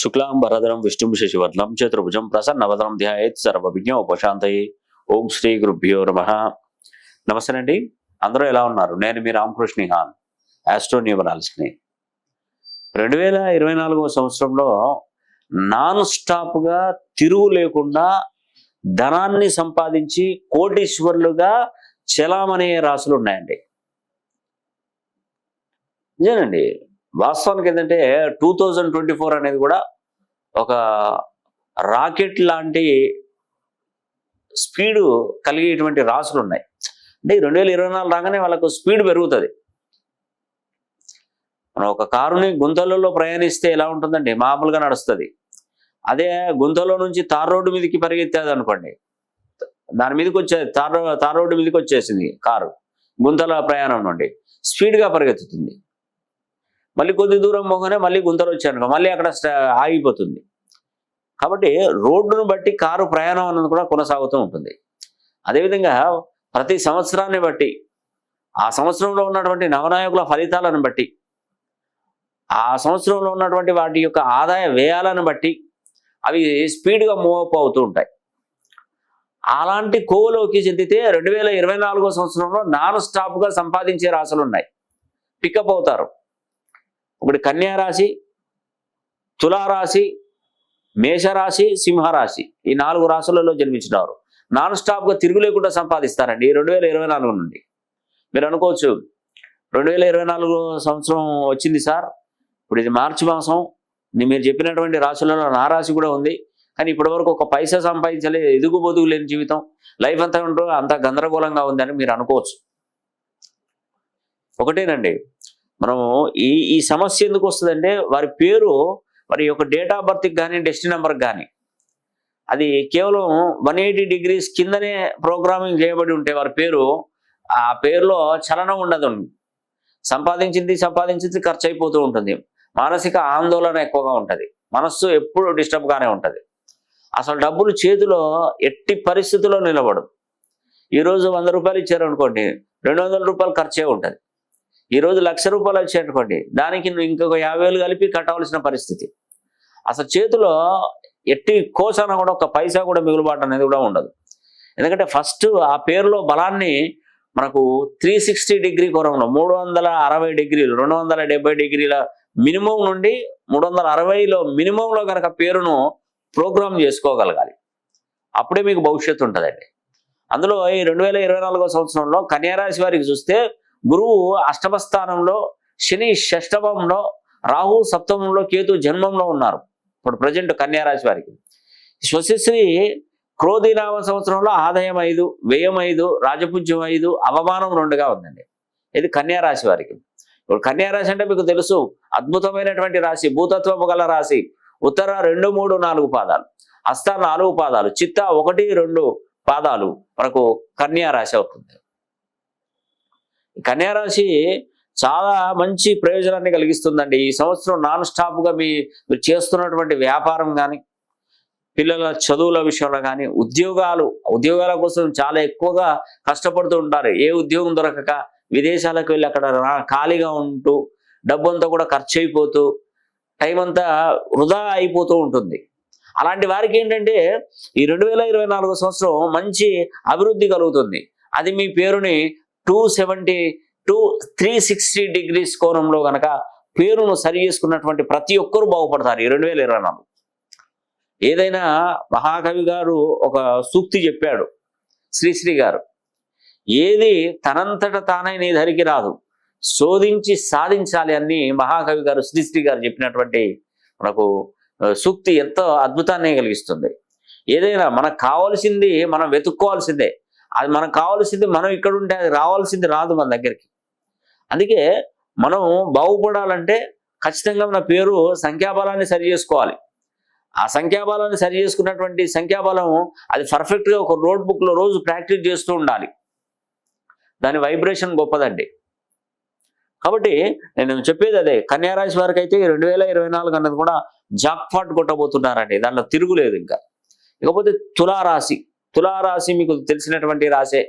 శుక్లాం భరధరం విష్ణుం శశివర్ణం చతుర్భుజం ప్రసన్నవదనం ధ్యాయేత్ సర్వవిజ్ఞ ఉపశాంతయే ఓం శ్రీ గురుభ్యో నమ నమస్తే అండి. అందరూ ఎలా ఉన్నారు? నేను మీ రామకృష్ణ హాన్ ఆస్ట్రో రెండు వేల ఇరవై నాలుగవ సంవత్సరంలో నాన్ స్టాప్గా తిరుగు లేకుండా ధనాన్ని సంపాదించి కోటీశ్వరులుగా చలామణయ్యే రాసులు ఉన్నాయండి. నిజానండి వాస్తవానికి ఏంటంటే టూ థౌజండ్ ట్వంటీ ఫోర్ అనేది కూడా ఒక రాకెట్ లాంటి స్పీడు కలిగేటువంటి రాసులు ఉన్నాయి. అంటే రెండు వేల ఇరవై నాలుగు రాగానే వాళ్ళకు స్పీడ్ పెరుగుతుంది. మనం ఒక కారుని గుంతలలో ప్రయాణిస్తే ఎలా ఉంటుందండి? మామూలుగా నడుస్తుంది. అదే గుంతలో నుంచి తార్ రోడ్డు మీదకి పరిగెత్తేది అనుకోండి. దాని మీదకి వచ్చే తార్ తార్ రోడ్డు మీదకి వచ్చేసింది కారు. గుంతల ప్రయాణం నుండి స్పీడ్గా పరిగెత్తుతుంది. మళ్ళీ కొద్ది దూరం పోగానే మళ్ళీ గుంతలు వచ్చాను మళ్ళీ అక్కడ స్ట- ఆగిపోతుంది. కాబట్టి రోడ్డును బట్టి కారు ప్రయాణం అన్నది కూడా కొనసాగుతూ ఉంటుంది. అదేవిధంగా ప్రతి సంవత్సరాన్ని బట్టి ఆ సంవత్సరంలో ఉన్నటువంటి నవనాయకుల ఫలితాలను బట్టి ఆ సంవత్సరంలో ఉన్నటువంటి వాటి యొక్క ఆదాయ వ్యయాలను బట్టి అవి స్పీడ్గా మూవ్ అప్ అవుతూ ఉంటాయి. అలాంటి కోవలోకి చెందితే రెండు వేల ఇరవై నాలుగో సంవత్సరంలో నాన్ స్టాప్గా సంపాదించే రాసులు ఉన్నాయి. పికప్ అవుతారు. ఒకటి కన్యా రాశి తులారాశి మేషరాశి సింహరాశి. ఈ నాలుగు రాశులలో జన్మించినారు నాన్ స్టాప్గా తిరుగు లేకుండా సంపాదిస్తారండి. రెండు వేల ఇరవై నాలుగు నుండి. మీరు అనుకోవచ్చు రెండు వేల ఇరవై నాలుగు సంవత్సరం వచ్చింది సార్. ఇప్పుడు ఇది మార్చి మాసం. మీరు చెప్పినటువంటి రాశులలో నా రాశి కూడా ఉంది. కానీ ఇప్పటి వరకు ఒక పైసా సంపాదించలే ఎదుగు బొదుగు లేని జీవితం. లైఫ్ అంతా ఉంటూ అంత గందరగోళంగా ఉందని మీరు అనుకోవచ్చు. ఒకటేనండి మనము ఈ ఈ సమస్య ఎందుకు వస్తుందంటే వారి పేరు వారి యొక్క డేట్ ఆఫ్ బర్త్కి కానీ డెస్టినీ నెంబర్కి కానీ అది కేవలం వన్ ఎయిటీ డిగ్రీస్ కిందనే ప్రోగ్రామింగ్ చేయబడి ఉంటే వారి పేరు ఆ పేరులో చలనం ఉండదు. సంపాదించింది సంపాదించింది ఖర్చు అయిపోతూ ఉంటుంది. మానసిక ఆందోళన ఎక్కువగా ఉంటుంది. మనస్సు ఎప్పుడు డిస్టర్బ్గానే ఉంటుంది. అసలు డబ్బులు చేతిలో ఎట్టి పరిస్థితుల్లో నిలబడదు ఈరోజు వంద రూపాయలు ఇచ్చారు అనుకోండి రెండు వందల రూపాయలు ఖర్చే ఉంటుంది. ఈరోజు లక్ష రూపాయలు వచ్చాయనుకోండి దానికి నువ్వు ఇంకొక యాభై వేలు కలిపి కట్టవలసిన పరిస్థితి. అసలు చేతిలో ఎట్టి కోసాన కూడా ఒక పైసా కూడా మిగులుబాటు అనేది కూడా ఉండదు. ఎందుకంటే ఫస్ట్ ఆ పేరులో బలాన్ని మనకు త్రీ సిక్స్టీ డిగ్రీ కోణంలో మూడు వందల అరవై డిగ్రీలు రెండు వందల డెబ్బై డిగ్రీల మినిమం నుండి మూడు వందల అరవైలో మినిమంలో కనుక పేరును ప్రోగ్రామ్ చేసుకోగలగాలి. అప్పుడే మీకు భవిష్యత్తు ఉంటుందండి. అందులో ఈ రెండు వేల ఇరవై నాలుగో సంవత్సరంలో కన్యారాశి వారికి చూస్తే గురువు అష్టమ స్థానంలో శని షష్టమంలో రాహు సప్తమంలో కేతు జన్మంలో ఉన్నారు. ఇప్పుడు ప్రజెంట్ కన్యారాశి వారికి. స్వశశ్రీ క్రోధినామ సంవత్సరంలో ఆదాయం ఐదు వ్యయం ఐదు రాజపుజ్యం ఐదు అవమానం రెండుగా ఉందండి. ఇది కన్యారాశి వారికి. ఇప్పుడు కన్యారాశి అంటే మీకు తెలుసు అద్భుతమైనటువంటి రాశి భూతత్వము గల రాశి. ఉత్తర రెండు మూడు నాలుగు పాదాలు. హస్త నాలుగు పాదాలు. చిత్త ఒకటి రెండు పాదాలు. మనకు కన్యారాశి అవుతుంది. కన్యారాశి చాలా మంచి ప్రయోజనాన్ని కలిగిస్తుందండి. ఈ సంవత్సరం నాన్ స్టాప్గా మీ మీరు చేస్తున్నటువంటి వ్యాపారం కానీ పిల్లల చదువుల విషయంలో కానీ ఉద్యోగాలు ఉద్యోగాల కోసం చాలా ఎక్కువగా కష్టపడుతూ ఉంటారు. ఏ ఉద్యోగం దొరకక విదేశాలకు వెళ్ళి అక్కడ ఖాళీగా ఉంటూ డబ్బంతా కూడా ఖర్చు అయిపోతూ టైం అంతా వృధా అయిపోతూ ఉంటుంది. అలాంటి వారికి ఏంటంటే ఈ రెండు వేల ఇరవై సంవత్సరం మంచి అభివృద్ధి కలుగుతుంది. అది మీ పేరుని two seventy two three sixty degrees కోణంలో గనక పేరును సరి చేసుకున్నటువంటి ప్రతి ఒక్కరూ బాగుపడతారు ఈ రెండు వేల ఇరవై నాలుగు. ఏదైనా మహాకవి గారు ఒక సూక్తి చెప్పాడు శ్రీశ్రీ గారు ఏది తనంతట తానై నీ ధరికి రాదు శోధించి సాధించాలి అని మహాకవి గారు శ్రీశ్రీ గారు చెప్పినటువంటి మనకు సూక్తి ఎంతో అద్భుతాన్ని కలిగిస్తుంది. ఏదైనా మనకు కావాల్సింది మనం వెతుక్కోవాల్సిందే అది మనకు కావాల్సింది మనం ఇక్కడ ఉంటే అది రావాల్సింది రాదు మన దగ్గరికి. అందుకే మనం బాగుపడాలంటే ఖచ్చితంగా మన పేరు సంఖ్యాబలాన్ని సరి చేసుకోవాలి. ఆ సంఖ్యాబలాన్ని సరి చేసుకున్నటువంటి సంఖ్యాబలం అది పర్ఫెక్ట్గా ఒక నోట్ బుక్లో రోజు ప్రాక్టీస్ చేస్తూ ఉండాలి. దాని వైబ్రేషన్ గొప్పదండి. కాబట్టి నేను చెప్పేది అదే కన్యారాశి వారికి అయితే రెండు వేల ఇరవై నాలుగు అన్నది కూడా జాక్పాట్ కొట్టబోతున్నారండి. దాంట్లో తిరుగులేదు ఇంకా. ఇకపోతే తులారాశి. తులారాశి మీకు తెలిసినటువంటి రాశే.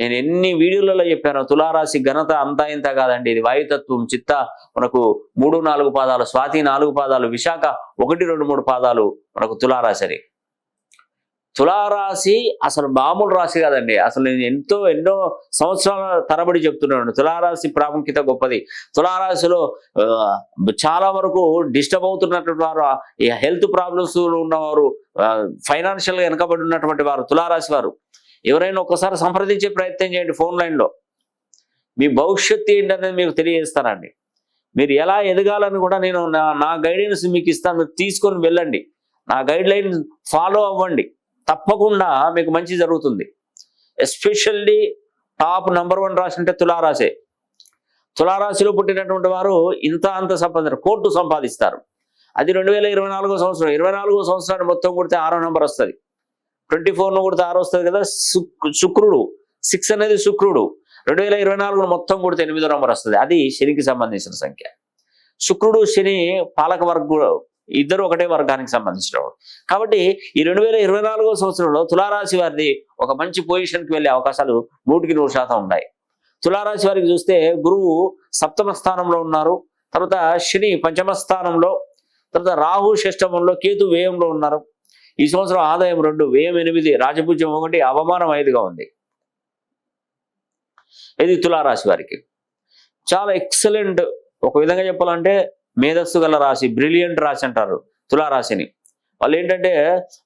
నేను ఎన్ని వీడియోలలో చెప్పాను తులారాశి ఘనత అంతా ఇంత కాదండి. ఇది వాయుతత్వం చిత్త మనకు మూడు నాలుగు పాదాలు స్వాతి నాలుగు పాదాలు విశాఖ ఒకటి రెండు మూడు పాదాలు మనకు తులారాశి అని. తులారాశి అసలు మామూలు రాశి కాదండి. అసలు నేను ఎంతో ఎన్నో సంవత్సరాల తరబడి చెప్తున్నాను. తులారాశి ప్రాముఖ్యత గొప్పది. తులారాశిలో చాలా వరకు డిస్టర్బ్ అవుతున్నటువంటి వారు ఈ హెల్త్ ప్రాబ్లమ్స్ ఉన్నవారు ఫైనాన్షియల్గా వెనకబడి ఉన్నటువంటి వారు తులారాశి వారు. ఎవరైనా ఒక్కసారి సంప్రదించే ప్రయత్నం చేయండి ఫోన్ లైన్లో. మీ భవిష్యత్తు ఏంటనేది మీకు తెలియజేస్తానండి. మీరు ఎలా ఎదగాలని కూడా నేను నా నా గైడెన్స్ మీకు ఇస్తాను. మీరు తీసుకొని వెళ్ళండి. నా గైడ్ లైన్ ఫాలో అవ్వండి. తప్పకుండా మీకు మంచి జరుగుతుంది. ఎస్పెషల్లీ టాప్ నెంబర్ వన్ రాశి అంటే తులారాశే. తులారాశిలో పుట్టినటువంటి వారు ఇంత అంత సంపాదించారు కోర్టు సంపాదిస్తారు. అది రెండు వేల ఇరవై నాలుగో సంవత్సరం ఇరవై నాలుగో సంవత్సరాన్ని మొత్తం కొడితే ఆరో నెంబర్ వస్తుంది. ట్వంటీ ఫోర్ను కొడితే ఆరు వస్తుంది కదా శుక్రుడు. సిక్స్ అనేది శుక్రుడు. రెండు వేల ఇరవై నాలుగును మొత్తం కొడితే ఎనిమిదో నెంబర్ వస్తుంది. అది శనికి సంబంధించిన సంఖ్య. శుక్రుడు శని పాలక వర్గ ఇద్దరు ఒకటే వర్గానికి సంబంధించిన వాడు. కాబట్టి ఈ రెండు వేల ఇరవై నాలుగో సంవత్సరంలో తులారాశి వారిది ఒక మంచి పొజిషన్కి వెళ్ళే అవకాశాలు నూటికి నూరు శాతం ఉన్నాయి. తులారాశి వారికి చూస్తే గురువు సప్తమ స్థానంలో ఉన్నారు. తర్వాత శని పంచమ స్థానంలో తర్వాత రాహు షష్టమంలో కేతు వ్యయంలో ఉన్నారు. ఈ సంవత్సరం ఆదాయం రెండు వ్యయం ఎనిమిది రాజపూజ్యం ఒకటి అవమానం ఐదుగా ఉంది. ఇది తులారాశి వారికి. చాలా ఎక్సలెంట్ ఒక విధంగా చెప్పాలంటే మేధస్సు గల రాశి బ్రిలియంట్ రాశి అంటారు తులారాశిని. వాళ్ళు ఏంటంటే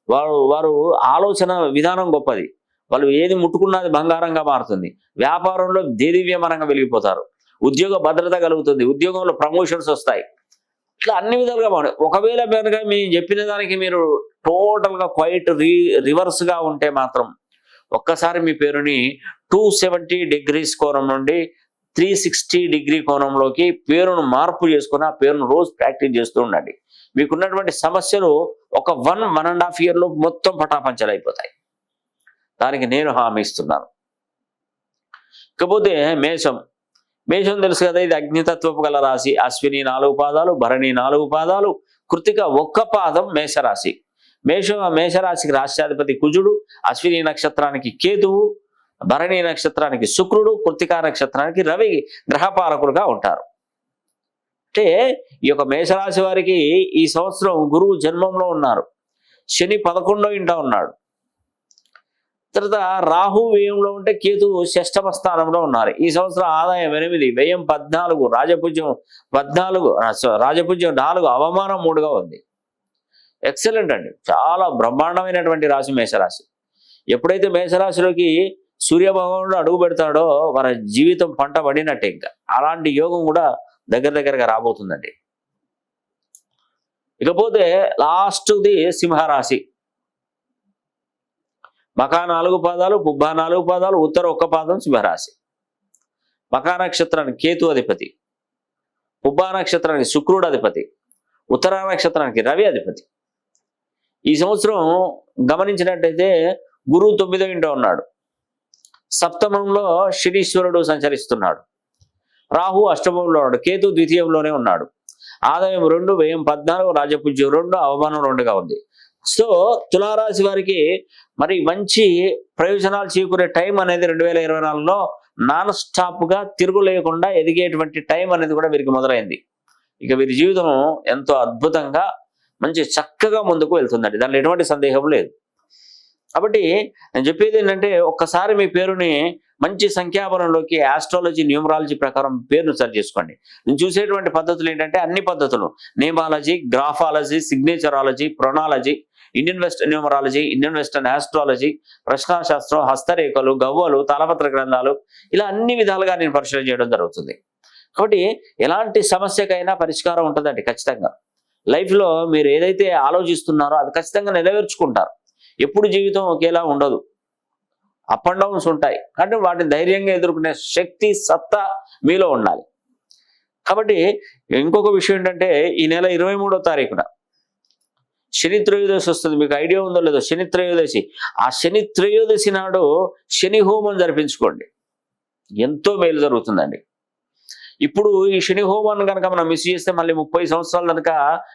వారు వారు ఆలోచన విధానం గొప్పది. వాళ్ళు ఏది ముట్టుకున్నది బంగారంగా మారుతుంది. వ్యాపారంలో దేదివ్యమానంగా వెలిగిపోతారు. ఉద్యోగ భద్రత కలుగుతుంది. ఉద్యోగంలో ప్రమోషన్స్ వస్తాయి. ఇట్లా అన్ని విధాలుగా బాగుంటాయి ఒకవేళ కనుక మీ చెప్పిన దానికి మీరు టోటల్గా క్వైట్ రీ రివర్స్గా ఉంటే మాత్రం ఒక్కసారి మీ పేరుని టూ సెవెంటీ డిగ్రీస్ కోణం నుండి త్రీ సిక్స్టీ డిగ్రీ కోణంలోకి పేరును మార్పు చేసుకుని ఆ పేరును రోజు ప్రాక్టీస్ చేస్తూ ఉండండి. మీకున్నటువంటి సమస్యలు ఒక వన్ వన్ అండ్ హాఫ్ ఇయర్లో మొత్తం పటాపంచలైపోతాయి దానికి నేను హామీ ఇస్తున్నాను. ఇకపోతే మేషం. మేషం తెలుసు కదా ఇది అగ్నితత్వపు గల రాశి. అశ్విని నాలుగు పాదాలు భరణి నాలుగు పాదాలు కృతిక ఒక్క పాదం మేషరాశి. మేష మేషరాశికి రాష్ట్రాధిపతి కుజుడు అశ్విని నక్షత్రానికి కేతువు భరణి నక్షత్రానికి శుక్రుడు కృతికా నక్షత్రానికి రవి గ్రహపాలకులుగా ఉంటారు. అంటే ఈ యొక్క మేషరాశి వారికి ఈ సంవత్సరం గురువు జన్మంలో ఉన్నారు. శని పదకొండో ఇంట ఉన్నాడు. తర్వాత రాహు వ్యయంలో ఉంటే కేతు షష్టమ స్థానంలో ఉన్నారు. ఈ సంవత్సరం ఆదాయం ఎనిమిది వ్యయం పద్నాలుగు రాజపూజ్యం పద్నాలుగు రాజపుజ్యం రాజపూజ్యం నాలుగు అవమానం మూడుగా ఉంది. ఎక్సలెంట్ అండి. చాలా బ్రహ్మాండమైనటువంటి రాశి మేషరాశి. ఎప్పుడైతే మేషరాశిలోకి సూర్యభగవానుడు అడుగు పెడతాడో మన జీవితం పంట పడినట్టే ఇంకా. అలాంటి యోగం కూడా దగ్గర దగ్గరగా రాబోతుందండి. ఇకపోతే లాస్ట్ది సింహరాశి. మకా నాలుగు పాదాలు పుబ్బా నాలుగు పాదాలు ఉత్తర ఒక్క పాదం సింహరాశి. మకా నక్షత్రానికి కేతు అధిపతి. పుబ్బా నక్షత్రానికి శుక్రుడు అధిపతి. ఉత్తర నక్షత్రానికి రవి అధిపతి. ఈ సంవత్సరం గమనించినట్టయితే గురువు తొమ్మిదో ఇంటో ఉన్నాడు. సప్తమంలో శనీశ్వరుడు సంచరిస్తున్నాడు. రాహు అష్టమంలో ఉన్నాడు. కేతు ద్వితీయంలోనే ఉన్నాడు. ఆదాయం రెండు వ్యయం పద్నాలుగు రాజపూజ్యం రెండు అవమానం రెండుగా ఉంది. సో తులారాశి వారికి మరి మంచి ప్రయోజనాలు చేకూరే టైం అనేది రెండు వేల ఇరవై నాలుగులో నాన్ స్టాప్గా తిరుగులేకుండా తిరుగు లేకుండా ఎదిగేటువంటి టైం అనేది కూడా వీరికి మొదలైంది. ఇక వీరి జీవితం ఎంతో అద్భుతంగా మంచి చక్కగా ముందుకు వెళ్తుందండి. దాంట్లో ఎటువంటి సందేహం లేదు. కాబట్టి నేను చెప్పేది ఏంటంటే ఒక్కసారి మీ పేరుని మంచి సంఖ్యాబలంలోకి ఆస్ట్రాలజీ న్యూమరాలజీ ప్రకారం పేరును సరి చేసుకోండి. నేను చూసేటువంటి పద్ధతులు ఏంటంటే అన్ని పద్ధతులు. Nameology graphology signaturology pronology Indian west numerology Indian western astrology ప్రశ్నాశాస్త్రం హస్తరేఖలు గవ్వలు తాళపత్ర గ్రంథాలు ఇలా అన్ని విధాలుగా నేను పరిశీలన చేయడం జరుగుతుంది. కాబట్టి ఎలాంటి సమస్యకైనా పరిష్కారం ఉంటుందండి ఖచ్చితంగా. లైఫ్లో మీరు ఏదైతే ఆలోచిస్తున్నారో అది ఖచ్చితంగా నెరవేర్చుకుంటారు. ఎప్పుడు జీవితం ఒకేలా ఉండదు. అప్ అండ్ డౌన్స్ ఉంటాయి. కాబట్టి వాటిని ధైర్యంగా ఎదుర్కొనే శక్తి సత్తా మీలో ఉండాలి. కాబట్టి ఇంకొక విషయం ఏంటంటే ఈ నెల ఇరవై మూడో తారీఖున శని త్రయోదశి వస్తుంది. మీకు ఐడియా ఉందో లేదో శని త్రయోదశి. ఆ శని త్రయోదశి నాడు శని హోమం జరిపించుకోండి. ఎంతో మేలు జరుగుతుందండి. ఇప్పుడు ఈ శని హోమాన్ని కనుక మనం మిస్ చేస్తే మళ్ళీ ముప్పై సంవత్సరాలు కనుక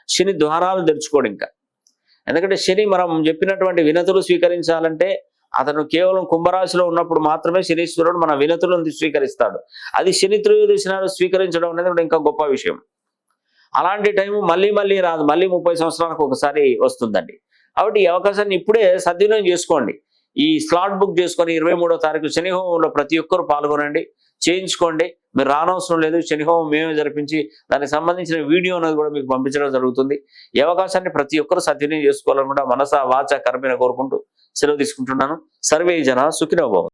శని ద్వారాలు తెరుచుకోడు ఇంకా. ఎందుకంటే శని మనం చెప్పినటువంటి వినతులు స్వీకరించాలంటే అతను కేవలం కుంభరాశిలో ఉన్నప్పుడు మాత్రమే శనీశ్వరుడు మన వినతులను స్వీకరిస్తాడు. అది శని త్రయోదశి నాడు స్వీకరించడం అనేది కూడా ఇంకా గొప్ప విషయం. అలాంటి టైం మళ్ళీ మళ్ళీ రాదు. మళ్ళీ ముప్పై సంవత్సరాలకు ఒకసారి వస్తుందండి. కాబట్టి ఈ అవకాశాన్ని ఇప్పుడే సద్వినియోగం చేసుకోండి. ఈ స్లాట్ బుక్ చేసుకొని ఇరవై మూడో తారీఖు శని హోమంలో ప్రతి ఒక్కరు పాల్గొనండి. చేయించుకోండి. మీరు రానవసరం లేదు. శనిహోమం మేమే జరిపించి దానికి సంబంధించిన వీడియో అనేది కూడా మీకు పంపించడం జరుగుతుంది. ఈ అవకాశాన్ని ప్రతి ఒక్కరూ సద్వినియోగం చేసుకోవాలని కూడా మనస వాచ కర్మీన కోరుకుంటూ సెలవు తీసుకుంటున్నాను. సర్వే జన సుఖినోభవం